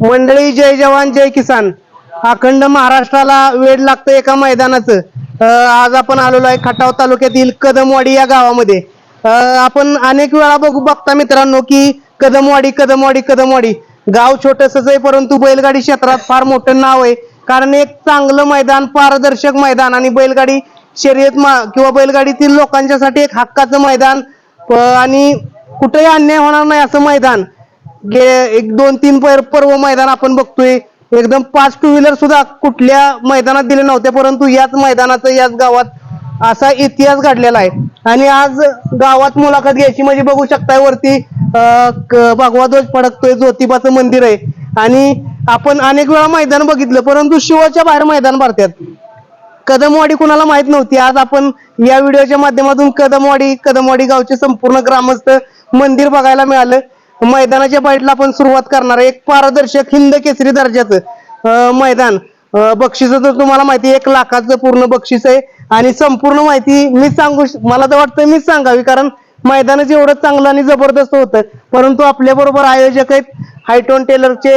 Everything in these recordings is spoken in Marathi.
मंडळी जय जवान जय किसान. अखंड महाराष्ट्राला वेळ लागतं एका मैदानाचं. आज आपण आलेलो आहे खटाव तालुक्यातील कदमवाडी या गावामध्ये. आपण अनेक वेळा बघू बघता मित्रांनो की कदमवाडी कदमवाडी कदमवाडी. गाव छोटसच आहे परंतु बैलगाडी क्षेत्रात फार मोठं नाव आहे. कारण एक चांगलं मैदान पारदर्शक मैदान आणि बैलगाडी शर्यत मा- किंवा बैलगाडीतील लोकांच्यासाठी एक हक्काचं मैदान आणि कुठेही अन्याय होणार नाही असं मैदान. एक दोन तीन पैर पर्व मैदान आपण बघतोय. एकदम पाच टू व्हीलर सुद्धा कुठल्या मैदानात दिले नव्हते परंतु याच मैदानाचं याच गावात असा इतिहास घडलेला आहे. आणि आज गावात मुलाखत घ्यायची म्हणजे बघू शकताय वरती भगवा ध्वज फडकतोय ज्योतिबाचं मंदिर आहे. आणि आपण अनेक वेळा मैदान बघितलं परंतु शिवाच्या बाहेर मैदान भरतात कदमवाडी कुणाला माहीत नव्हती? आज आपण या व्हिडिओच्या माध्यमातून कदमवाडी कदमवाडी गावचे संपूर्ण ग्रामस्थ मंदिर बघायला मिळालं. मैदानाच्या बाईटला आपण सुरुवात करणार एक पारदर्शक हिंद केसरी दर्जाचं मैदान. बक्षीस तर तुम्हाला माहिती आहे, एक लाखाचं पूर्ण बक्षीस आहे. आणि संपूर्ण माहिती मी सांगू मला तर वाटतं मीच सांगावी कारण मैदानच एवढं चांगलं आणि जबरदस्त होतं. परंतु आपल्या बरोबर आयोजक आहेत हायटोन टेलरचे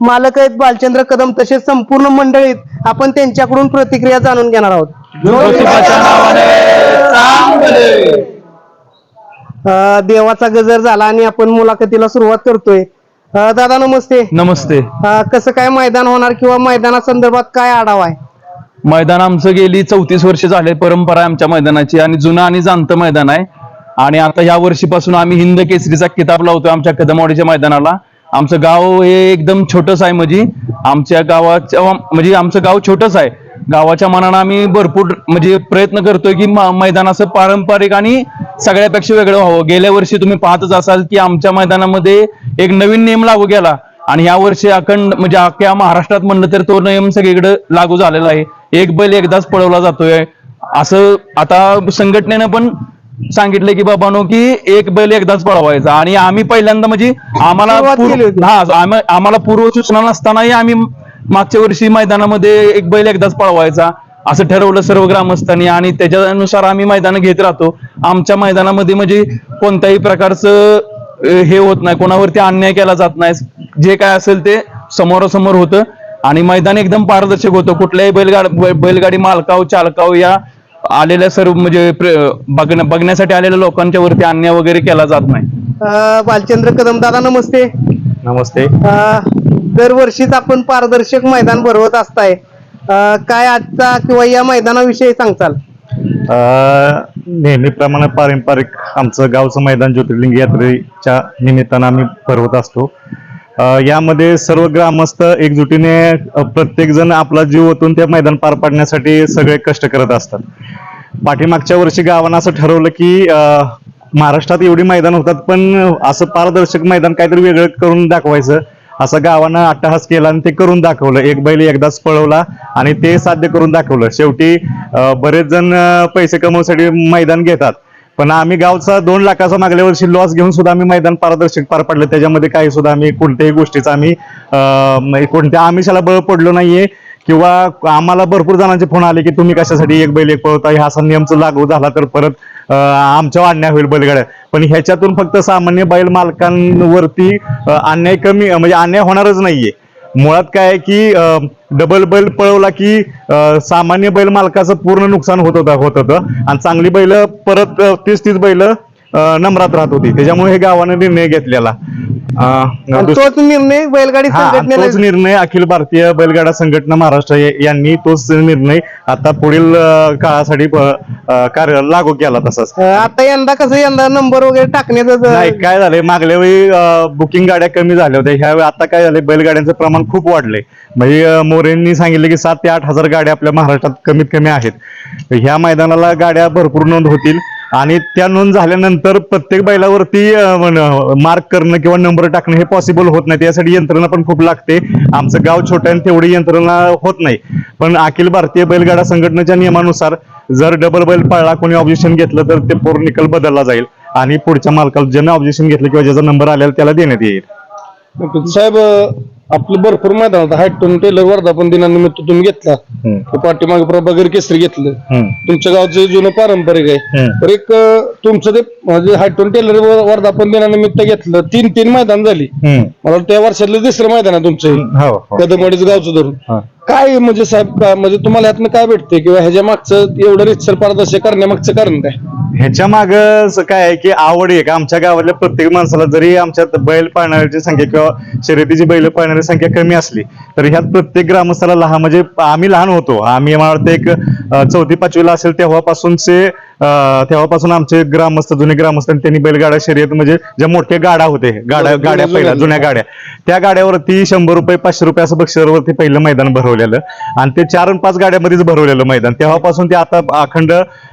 मालक आहेत बालचंद्र कदम तसेच संपूर्ण मंडळीत आपण त्यांच्याकडून प्रतिक्रिया जाणून घेणार आहोत ज्योतिबाच्या नावाने चांगले अं, देवाचा गजर झाला आणि आपण मुलाखतीला सुरुवात करतोय. दादा नमस्ते. नमस्ते. कसं काय मैदान होणार किंवा मैदानासंदर्भात काय आढावा आहे? मैदान आमचं गेली चौतीस वर्ष झाले परंपरा आहे आमच्या मैदानाची आणि जुनं आणि जाणतं मैदान आहे. आणि आता या वर्षीपासून आम्ही हिंद केसरीचा किताब लावतोय आमच्या कदमवाडीच्या मैदानाला. आमचं गाव हे एकदम छोटंच आहे म्हणजे आमच्या गावाच्या म्हणजे आमचं गाव छोटंच आहे. गावाच्या मनानं आम्ही भरपूर म्हणजे प्रयत्न करतोय की मैदान असं पारंपरिक आणि सगळ्यापेक्षा वेगळं व्हावं. गेल्या वर्षी तुम्ही पाहतच असाल की आमच्या मैदानामध्ये एक नवीन नियम लागू केला आणि या वर्षी अखंड म्हणजे अख्ख्या महाराष्ट्रात म्हणलं तर तो नियम सगळीकडे लागू झालेला आहे. एक बैल एकदाच पळवला जातोय. असं आता संघटनेनं पण सांगितलं की बाबानो की एक बैल एकदाच पळवायचा. आणि आम्ही पहिल्यांदा म्हणजे आम्हाला. हा आम- आम्हाला पूर्व सूचना नसतानाही आम्ही मागच्या वर्षी मैदानामध्ये एक बैल एकदाच पळवायचा. असं ठरवलं सर्व ग्रामस्थांनी. आणि त्याच्यानुसार आम्ही मैदान घेत राहतो. आमच्या मैदानामध्ये म्हणजे कोणत्याही प्रकारचं हे होत नाही. कोणावरती अन्याय केला जात नाही. जे काय असेल ते समोरासमोर होतं. आणि मैदान एकदम पारदर्शक होतं. कुठल्याही बैलगाड बैलगाडी मालकाव चालकाव या आलेल्या सर्व म्हणजे बघण्या बघण्यासाठी आलेल्या लोकांच्या वरती अन्याय वगैरे केला जात नाही. बालचंद्र कदम दादा नमस्ते. नमस्ते दरवर्षीच आपण पारदर्शक मैदान भरवत असताय. अं, काय आजचा किंवा या मैदानाविषयी सांगताल? अ, नेहमीप्रमाणे पारंपरिक आमचं गावचं मैदान ज्योतिर्लिंग यात्रेच्या निमित्तानं आम्ही भरवत असतो. अ, यामध्ये सर्व ग्रामस्थ एकजुटीने अ, प्रत्येक जण आपला जीव ओतून ते मैदान पार पाडण्यासाठी सगळे कष्ट करत असतात. पाठीमागच्या वर्षी गावानं असं ठरवलं की अ, महाराष्ट्रात एवढी मैदान होतात पण असं पारदर्शक मैदान काहीतरी वेगळं करून दाखवायचं. असं गावानं अट्टहास केला आणि ते करून दाखवलं. एक बैल एकदाच पळवला आणि ते साध्य करून दाखवलं. शेवटी बरेच जण पैसे कमवण्यासाठी मैदान घेतात. पण आम्ही गावचा दोन लाखाचा मागल्या वर्षी लॉस घेऊन सुद्धा आम्ही मैदान पारदर्शक पार पडलं. त्याच्यामध्ये काही सुद्धा आम्ही कोणत्याही गोष्टीचा आम्ही म्हणजे कोणत्या आमिषाला बळ पडलो नाहीये किंवा आम्हाला भरपूर जणांचे फोन आले की तुम्ही कशासाठी एक बैल एक पळवता हा असा नियमच लागू झाला. तर परत आमच्या आमच्यावर अन्याय होईल बैलगाड्या. पण ह्याच्यातून फक्त सामान्य बैल मालकांवरती अन्याय कमी म्हणजे अन्याय होणारच नाहीये. मुळात काय आहे की डबल बैल पळवला की सामान्य बैल मालकाचं पूर्ण नुकसान होत होतं होत होतं. आणि चांगली बैल परत तीच तीस तीस बैल नम्रात राहत होती. त्याच्यामुळे हे गावाने निर्णय घेतलेला. आणि तोच निर्णय बैलगाडी हा, आणि तोच निर्णय अखिल भारतीय बैलगाडा संघटना महाराष्ट्र या- यांनी तोच निर्णय आता पुढील अं, काळासाठी अं, कार्य लागू केला तसाच. अं, आता यंदा कसं यंदा नंबर वगैरे टाकण्याचं नाही काय झालंय मागल्या वेळी बुकिंग गाड्या कमी झाल्या होत्या. ह्या वेळी आता काय झालंय बैलगाड्यांचं प्रमाण खूप वाढलंय. म्हणजे अं, मोरेंनी सांगितले की सात ते आठ हजार गाड्या आपल्या महाराष्ट्रात कमीत कमी आहेत. ह्या मैदानाला गाड्या भरपूर नोंद होतील. आणि त्या नोंद झाल्यानंतर प्रत्येक बैलावरती मार्क करणं किंवा नंबर टाकणं हे पॉसिबल होत नाही. त्यासाठी यंत्रणा पण खूप लागते. आमचं गाव छोटं आहे आणि तेवढी यंत्रणा होत नाही. पण अखिल भारतीय बैलगाडा संघटनेच्या नियमानुसार जर डबल बैल पळला कोणी ऑब्जेक्शन घेतलं तर ते पूर्ण निकाल बदलला जाईल. आणि पुढच्या मालकाला ज्यांना ऑब्जेक्शन घेतलं किंवा ज्याचा नंबर आलेला त्याला देण्यात येईल. साहेब आपलं भरपूर मैदान होतं हायटून टेलर वर्धापन दिनानिमित्त तुम्ही घेतला हम्म. पाठीमागे प्रभाकर केसरी घेतलं हम्म. तुमच्या गावचं जुनं पारंपरिक आहे हम्म. तर एक अं, तुमचं ते म्हणजे हायटून टेलर वर्धापन दिनानिमित्त घेतलं तीन तीन मैदान झाली हम्म. मला वाटतं त्या वर्षातलं तिसरं मैदान आहे तुमचं हे. हो हो कदमवाडीचं गावचं धरून हा. काय म्हणजे साहेब का म्हणजे तुम्हाला यातनं काय भेटते किंवा ह्याच्या मागचं एवढं रितसर पारदर्शक करण्यामागचं कारण काय? ह्याच्या माग काय आहे की आवड आहे. का आमच्या गावातल्या प्रत्येक माणसाला जरी आमच्यात बैल पाळणाऱ्याची संख्या किंवा शर्यतीची बैल पाळणारी संख्या कमी असली तरी ह्यात प्रत्येक ग्रामस्थाला लहान म्हणजे आम्ही लहान होतो. आम्ही मला वाटतं एक अं, चौथी पाचवीला असेल तेव्हापासूनचे तेव्हापासून आमचे ग्रामस्थ जुने ग्रामस्थ आणि त्यांनी बैलगाडा शर्यत म्हणजे ज्या मोठ्या गाड्या होते गाड्या जुन्या- गाड्या पहिल्या जुन्या- गाड्या. त्या गाड्यावरती शंभर रुपये पाचशे रुपये असं बक्षिसावरती पहिलं मैदान भरवलेलं. आणि ते चार पाच गाड्यामध्येच भरवलेलं मैदान. तेव्हापासून ते आता अखंड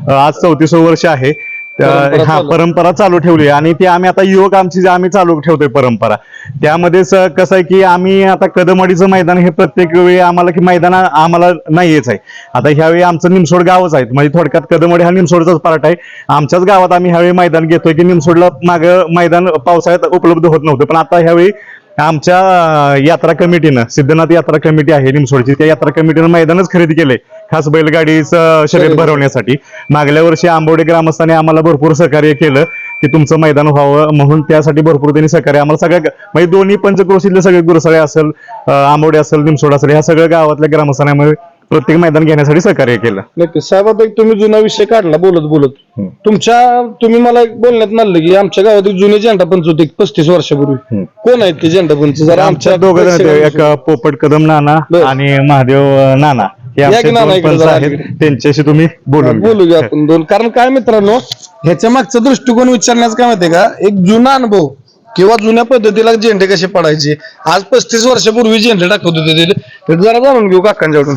आज चौतीसवं वर्ष आहे. परंपरा हा चालू. परंपरा चालू ठेवली आहे. आणि ती आम्ही आता युवक आमची जी आम्ही चालू ठेवतोय परंपरा. त्यामध्येच अं, कसं आहे की आम्ही आता कदमवाडीचं मैदान हे प्रत्येक वेळी आम्हाला की मैदान आम्हाला नाहीच आहे. आता ह्यावेळी आमचं निमसोड गावच आहे. म्हणजे थोडक्यात कदमवाडी हा निमसोडचाच पार्ट आहे. आमच्याच गावात आम्ही ह्यावेळी मैदान घेतोय की निमसोडला माग मैदान पावसाळ्यात उपलब्ध होत नव्हतं. पण आता ह्यावेळी आमच्या यात्रा कमिटीनं सिद्धनाथ यात्रा कमिटी आहे निमसोडची. त्या यात्रा कमिटीनं मैदानच खरेदी केलंय. खास बैलगाडीचं शर्यत भरवण्यासाठी. मागल्या वर्षी आंबोडे ग्रामस्थांनी आम्हाला भरपूर सहकार्य केलं की तुमचं मैदान व्हावं म्हणून त्यासाठी भरपूर त्यांनी सहकार्य. आम्हाला सगळ्या म्हणजे दोन्ही पंचक्रोशीतले सगळे गुरुसाळे असेल आंबोडे असेल निमसोड असेल ह्या सगळ्या गावातल्या ग्रामस्थांनी प्रत्येक मैदान घेण्यासाठी सहकार्य केलं नक्की साहेब आता एक तुम्ही जुना विषय काढला बोलत बोलत हम्म. तुमच्या तुम्ही मला एक बोलण्यात मानलं की आमच्या गावात एक जुने झेंडा पंच होते एक पस्तीस वर्षापूर्वी हम्म. कोण आहेत ते झेंडा पंच जरा आमच्या आमच्या दोघं जण होते. एक प्रेक्षकांना- पोपट कदम नाना बरं. आणि महादेव अं, नाना हे या आमचे की नाना दोन इकडे पंच जरा आहेत इकडे. त्यांच्याशी तुम्ही बोलून घ्या. बोलूया आपण दोन कारण काय मित्रांनो ह्याच्या मागचा दृष्टिकोन विचारण्याचं काय माहितीये का एक जुना अनुभव किंवा जुन्या पद्धतीला झेंडे कसे पडायचे आज पस्तीस वर्षापूर्वी झेंडे टाकत होते ते तर जरा जाणून घेऊ काकांच्याकडून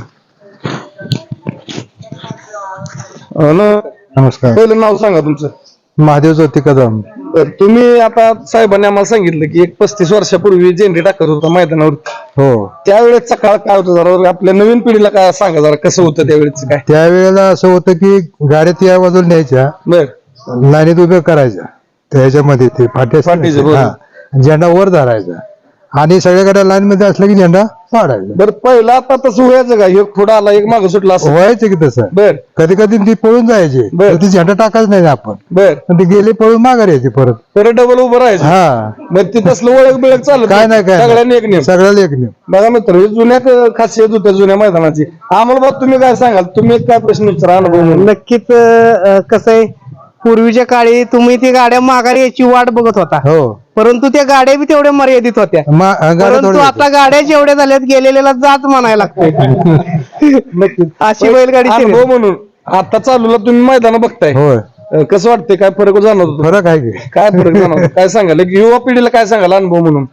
नमस्कार. पहिलं नाव सांगा तुमचं. महादेव ज्योती कदम तर तुम्ही आता साहेबांनी आम्हाला सांगितलं की एक पस्तीस वर्षापूर्वी झेंडे टाकत होता मैदानावर. हो. त्यावेळेसचा काळ काय होतं जरा? आपल्या नवीन पिढीला काय सांगा जरा कसं होतं त्यावेळेच काय? त्यावेळेला असं होतं की गाड्या या बाजूला न्यायच्या बर. लाईनीत उभ्या करायच्या. त्याच्यामध्ये ते फाटे फाटीचे, बरोबर. झेंडा वर धरायचा. आणि सगळ्या गाड्या लाईन मध्ये असल्या की झेंडा पाडायचा बर पहिला आता तसं व्हायचं का? एक पुढं आला एक मागं सुटला असं. व्हायचं की तसं. बर. कधी कधी ती पळून जायचे. बर. तर ती झेंडा टाकायच नाही आपण. बर. पण ती गेली पळून माघार यायची परत. परत डबल उभं राहायचं. हा. मग ते तसलं ओळख बिळख चालत काय नाही. काय सगळ्यांनी एक नाही. नेम सगळ्याला एक नेम बघा मित्र हे जुन्या क- खासियत होत्या जुन्या मैदानाची. आम्हाला बाबा तुम्ही काय सांगाल? तुम्ही एक काय प्रश्न विचारा अनुभव म्हणून. नक्कीच कसं आहे? पूर्वीच्या काळी तुम्ही ती गाड्या माघारी याची वाट बघत होता. हो. परंतु त्या गाड्या बी तेवढ्या मर्यादित होत्या. मा- गाड्या परंतु थोड्या आता गाड्या जेवढ्या झाल्यात गेलेल्याला जात म्हणायला लागतंय. नक्कीच. अशी बैलगाडी अनुभव. म्हणून आता चालूला तुम्ही मैदान बघताय. होय. अं, कसं वाटतंय? काय फरक जाणवतो? फरक आहे की. काय फरक जाणवतो? काय सांगाल? एक युवा पिढीला काय सांगाल अनुभव म्हणून?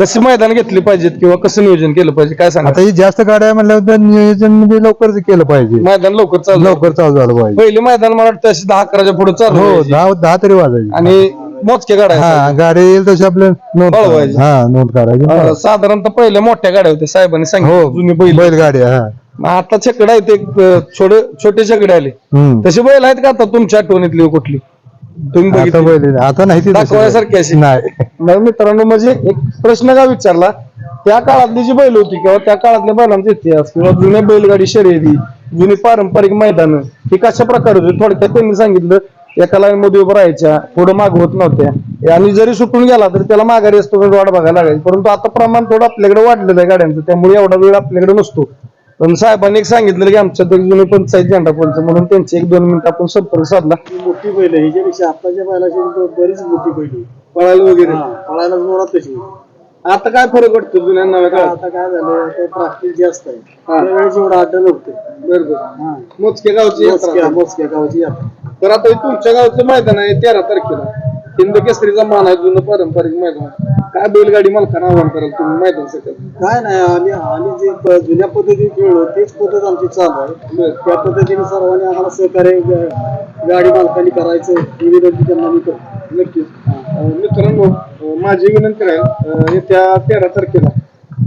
कशी मैदान घेतली पाहिजेत किंवा कसं नियोजन केलं पाहिजे? काय सांगा आता ही जास्त गाड्या म्हणल्यावर नियोजन म्हणजे लवकर केलं पाहिजे. मैदान लवकर चालू लवकर चालू झालं पाहिजे. पहिली मैदान मला वाटतं अशी दहा अकराच्या पुढे चालू हो व्हायची. दहा दहा तरी वाजायचे. आणि मोजके गाड्या हा असायच्या. गाडी येईल तशी आपल्या नोंद पळवायची. हा नोंद अं, साधारणतः पहिल्या मोठ्या गाड्या होत्या साहेबांनी सांगितलं हो बैल बैलगाडी हा. मग आता छकडे आहेत एक अं, छोटे छोटे छकडे आले. हम्म. तसे बैल आहेत का आता तुमच्या आठवणीतली कुठली? तुम्ही आता बघितली. बैल आता नाही ती तशी. दाखवायसारखी अशी. नाही. नाही मित्रांनो म्हणजे एक प्रश्न का विचारला? त्या काळातली जी बैल होती किंवा त्या काळातल्या बैलांचा इतिहास किंवा जुन्या बैलगाडी शर्यती जुनी पारंपरिक मैदान ही कशा प्रकारे होती? थोडक्यात त्यांनी सांगितलं एका लाईन मध्ये उभं राहायच्या पुढे माग होत नव्हत्या. आणि जरी सुटून गेला तर त्याला माघारी असतो वाट बघायला लागायची. परंतु आता प्रमाण थोडं आपल्याकडे वाढलेलं आहे गाड्यांचं त्यामुळे एवढा वेळ आपल्याकडे नसतो. पण साहेबांनी एक सांगितलं की आमच्यात एक जुने पंचायत झेंडा पंच म्हणून त्यांचे एक दोन मिनिट आपण संपर्क साधला. मोठी बैल आहे ह्याच्यापेक्षा आताच्या बैलाची बरीच मोठी बैल आहे. पळायला वगैरे. पळायला जोरात तशी. आता काय फरक वाटतो जुन्या नव्या काळात? आता काय झालं आता ट्राफिक जास्त आहे. त्यावेळेस एवढं अड्डा नव्हतं. बरोबर. मोजके गावची यात्रा. मोजक्या आहे. मोजक्या गावाची यात्रा. तर आता हे तुमच्या गावचं मैदान आहे तेरा तारखेला. हिंद केसरीचा मान आहे जुनं पारंपरिक मैदान. काय बैलगाडी मालकांना आव्हान कराल तुम्ही मैदान सकट काय नाही आम्ही आम्ही जे प- जुन्या पद्धतीने खेळलो तेच पद्धत आमची चालू आहे. त्या पद्धतीने सर्वांनी आम्हाला सहकार्य ग- गाडी मालकांनी करायचं ही विनंती त्यांना मी करतो. नक्कीच. अं, मित्रांनो अं, माझी विनंती आहे अं, येत्या तेरा तारखेला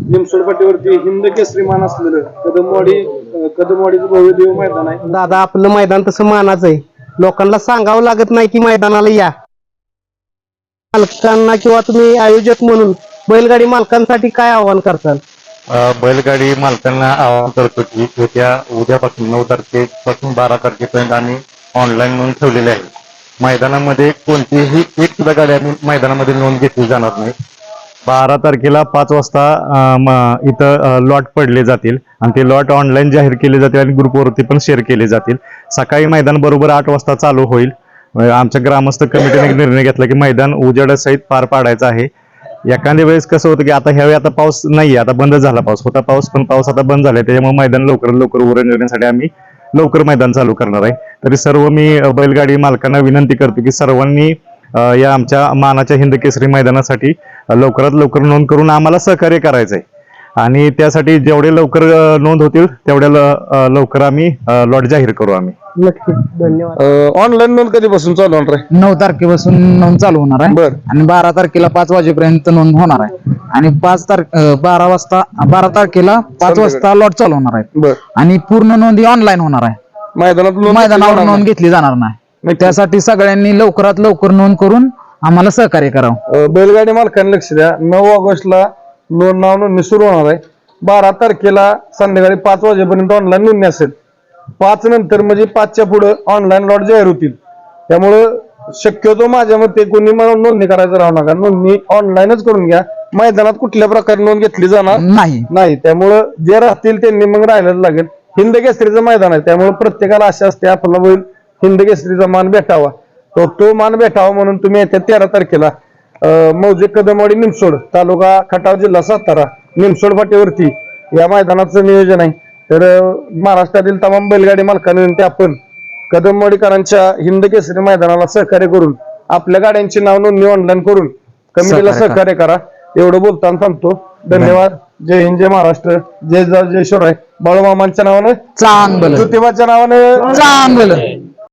निमसोड पाटीवरती हिंद केसरी मान असलेलं कदमवाडी अं, कदमवाडीचं भव्य देव मैदान आहे. दादा आपलं मैदान तसं मानाचं आहे. लोकांना सांगावं लागत नाही की मैदानाला या. मालकांना किंवा तुम्ही आयोजक म्हणून बैलगाडी मालकांसाठी काय आव्हान करताल? बैलगाडी मालकांना आवाहन करतो की उद्या उद्यापासून नऊ तारखेपासून बारा तारखेपर्यंत आम्ही ऑनलाईन नोंद ठेवलेली आहे. मैदानामध्ये कोणतीही एक सुद्धा गाडी आम्ही मैदानामध्ये नोंद घेतली जाणार नाही. बारा तारखेला पाच वाजता म- इथं लॉट पडले जातील आणि ते लॉट ऑनलाईन जाहीर केले जातील आणि ग्रुपवरती पण शेअर केले जातील. सकाळी मैदान बरोबर आठ वाजता चालू होईल. म्हणजे आमच्या ग्रामस्थ कमिटीने निर्णय घेतला की मैदान उजेडासहित पार पाडायचं आहे. एखाद्या वेळेस कसं होतं की आता ह्यावेळी आता पाऊस नाही आता बंद झाला पाऊस. होता पाऊस पण पाऊस आता बंद झालाय. त्याच्यामुळे मैदान लवकर लवकर उरण येण्यासाठी आम्ही लवकर मैदान चालू करणार आहे. तरी सर्व मी बैलगाडी मालकांना विनंती करतो की सर्वांनी या आमच्या मानाच्या हिंद केसरी मैदानासाठी लवकरात लवकर नोंद करून आम्हाला सहकार्य करायचं आहे आणि त्यासाठी जेवढे लवकर नोंद होतील तेवढ्या लवकर आम्ही लॉट जाहीर करू आम्ही. धन्यवाद. ऑनलाईन नोंद कधीपासून चालू होणार आहे? नऊ तारखेपासून नोंद चालू होणार आहे. बर. आणि बारा तारखेला पाच वाजेपर्यंत नोंद होणार आहे. आणि पाच तारख बारा वाजता बारा तारखेला पाच वाजता लॉट चालू होणार आहे. बर. आणि पूर्ण नोंदी ऑनलाईन होणार आहे. मैदानात नोंद मैदानावर घेतली नोंद घेतली जाणार नाही. नक्की. त्यासाठी सगळ्यांनी लवकरात लवकर नोंद करून आम्हाला सहकार्य करावं. अ, बैलगाडी मालकांनी लक्ष द्या. नऊ ऑगस्टला नाव नोंदणी सुरू होणार आहे. बारा तारखेला संध्याकाळी पाच वाजेपर्यंत ऑनलाईन नोंदणी असेल. पाच नंतर म्हणजे पाचच्या पुढे ऑनलाईन लॉट जाहीर होतील. त्यामुळं शक्यतो माझ्या मते कोणी मला नोंदणी करायचं राहू नका. नोंदणी ऑनलाईनच करून घ्या. मैदानात कुठल्या प्रकारे नोंद घेतली जाणार नाही. नाही. त्यामुळं जे राहतील त्यांनी मग राहायलाच लागेल. हिंद केसरीचं मैदान आहे. त्यामुळे प्रत्येकाला आशा असते आपला बैल हिंद केसरीचा मान भेटावा. तो तो मान भेटावा म्हणून तुम्ही येत्या तेरा तारखेला मौजे कदमवाडी निमसोड तालुका खटाव जिल्हा सातारा निमसोड फाटीवरती या मैदानाचं नियोजन आहे. तर महाराष्ट्रातील तमाम बैलगाडी मालकांना विनंती आपण कदमवाडीकरांच्या हिंद केसरी मैदानाला सहकार्य करून आपल्या गाड्यांची नाव नोंदणी ऑनलाईन करून कमिटीला सहकार्य करा. एवढं बोलताना थांबतो. धन्यवाद. जय हिंद जय महाराष्ट्र. जय जय जय शिवराय. बाळूमामांच्या नावानं चांगलं. ज्योतिबाच्या नावानं चांगलं.